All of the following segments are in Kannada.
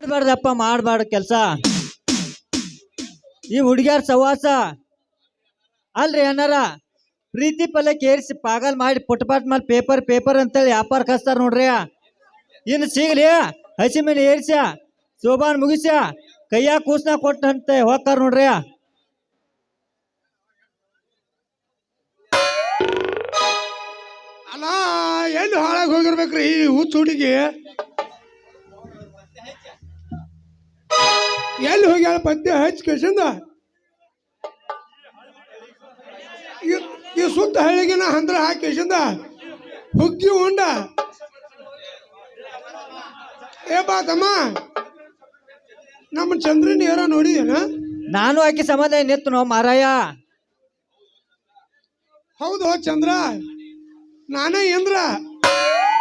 ಮಾಡ್ಬಾರ್ದಪ್ಪ, ಮಾಡಬಾರ್ದು ಕೆಲಸ. ಈ ಹುಡುಗಿಯರ ಸವಾಸ ಅಲ್ರಿ ಏನಾರ ಪ್ರೀತಿ ಪಲ್ಲೆ ಕೇರಿಸಿ ಪಾಗಲ್ ಮಾಡಿ ಪುಟ್ಪಾಟ್ ಮೇಲೆ ಪೇಪರ್ ಪೇಪರ್ ಅಂತೇಳಿ ವ್ಯಾಪಾರ ಕಸ್ತಾರ ನೋಡ್ರಿ. ಇನ್ನು ಸಿಗ್ಲಿ, ಹಸಿ ಮೇಲೆ ಏರಿಸ ಶೋಭಾನ್ ಮುಗಿಸ ಕೈಯಾಗ ಕೂಸ್ನ ಕೊಟ್ಟಂತೆ ಹೋಗ್ತಾರ ನೋಡ್ರಿ. ಅಲ್ಲ, ಎಲ್ಲಿ ಹಾಳಾಗಿ ಹೋಗಿರ್ಬೇಕ್ರಿ ಈ ಹುಚ್ಚ ಹುಡುಗಿ ಎಲ್ಲಿ ಹೋಗ್ಯಾಳ ಪದ್ಯ ಹಚ್ಚಿ ಕೇಸಿಂದ ಈ- ಸುತ್ತ ಹಳ್ಳಿಗಿನ ಹಂದ್ರ ಹಾಕಿ ಕೇಸಿಂದ ಹುಗ್ಗಿ ಉಂಡ? ಏ ಬಾ ತಮ್ಮ ನಮ್ಮ ಚಂದ್ರನ ಏರ ನೋಡಿದೇನ ನಾನು ಹಾಕಿ ಸಮಾಧಾನ ನಿತ್ತು ನೋ ಮಾರಾಯ. ಹೌದು ಚಂದ್ರ ನಾನೇ ಇಂದ್ರ.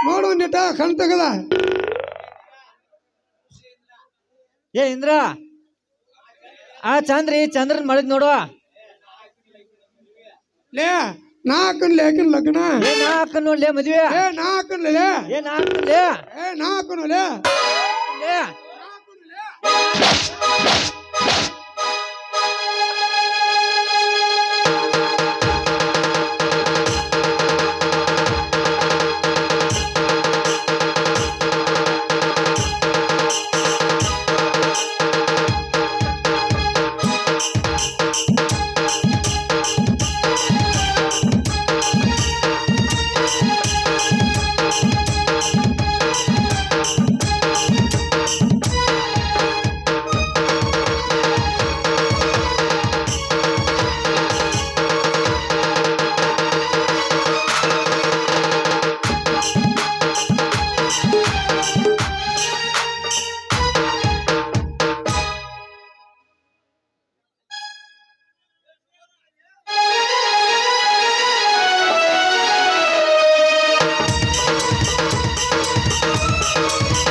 ನೋಡು ನಿಟ ಕಣ್ ತೆಗದ. ಏ ಇಂದ್ರ ಆ ಚಂದ್ರಿ ಚಂದ್ರನ್ ಮಾಡಿದ್ ನೋಡು ಲೇ ನಾ ಹಾಕನ್ಲೆ ಹಾಕಿನ ಲಗ್ನ. ಏ ನಾ ಹಾಕನ್ ನೋಡ್ಲೇ ಮದ್ವೆ. ಏ ನಾ ಹಾಕನ್ಲೆ ಲೇ ಏ ನಾ ಲೇ. ಏ ನಾ ಹಾಕನು ಲೇ. ಲೇ. ನಮ್ಮೂರ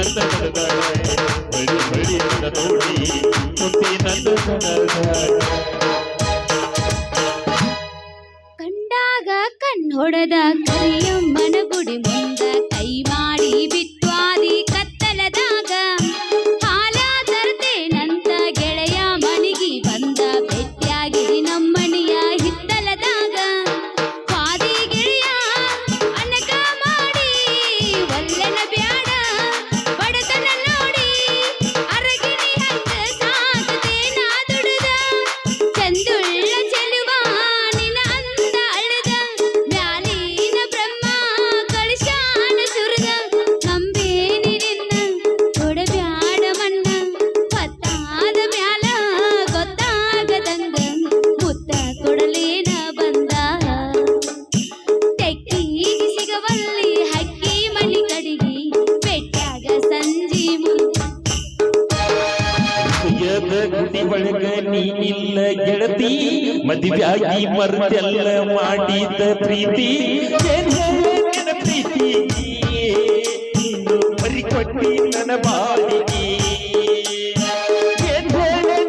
ತುಪ್ಪಿ ನನ್ನ ಮನದಾಗ ಹೊಳ್ಳಿ ಹೊಳ್ಳಿ ನನ್ನ ನೋಡಿ ತುಪ್ಪಿ ನನ್ನ ಮನದಾಗ ಕಂಡಾಗ ಕಣ್ಣೊಡೆದ ಕರಿಯಮ್ಮನ ಗುಡಿ ಮುಂದ ಮದುವೆಯಾಗಿ ಮರ್ತೆಲ್ಲ ಮಾಡಿದ ಪ್ರೀತಿ. ಹೇಳ ಪ್ರೀತಿ? ಬರಿಕೊಟ್ಟಿ ಕೊಟ್ಟಿ ನನ್ನ ಬಾಳಿಗೆ.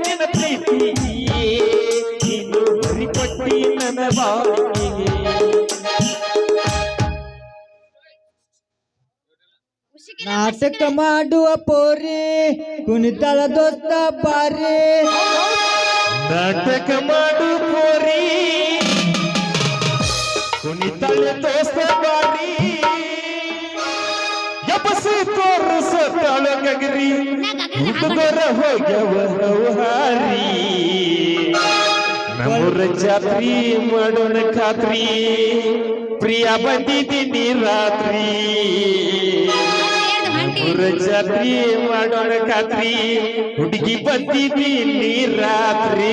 ನಿನ್ನ ಪ್ರೀತಿ? ನನ್ನ ಬಾಳಿಗೆ. ನಾಟಕ ಮಾಡುವ ಪೋರಿ ಕುಣಿತಳ ದೋಸ್ತ ಬಾರಿ. ನಾಟಕ ಮಾಡು ಪೋರಿ. ಕುಣಿತಾಳೆ ತೋಸ್ತ ಬಾರಿ ಎಬಸಿ ತೋರಿಸತಾಳ ಗಗರಿ ಹುಡುಗರ ಹೋಗ್ಯವ ಹಾರಿ. ನಮ್ಮೂರ ಜಾತ್ರಿ ಮಾಡೋಣ ಖಾತ್ರಿ. ಪ್ರಿಯ ಬಂದಿದ್ದೀನಿ ರಾತ್ರಿ. ನಮ್ಮೂರ ಜಾತ್ರಿ ಮಾಡೋಣ ಖಾತ್ರಿ ಹುಡುಗಿ ಬಂದಿದ್ದೀನಿ ರಾತ್ರಿ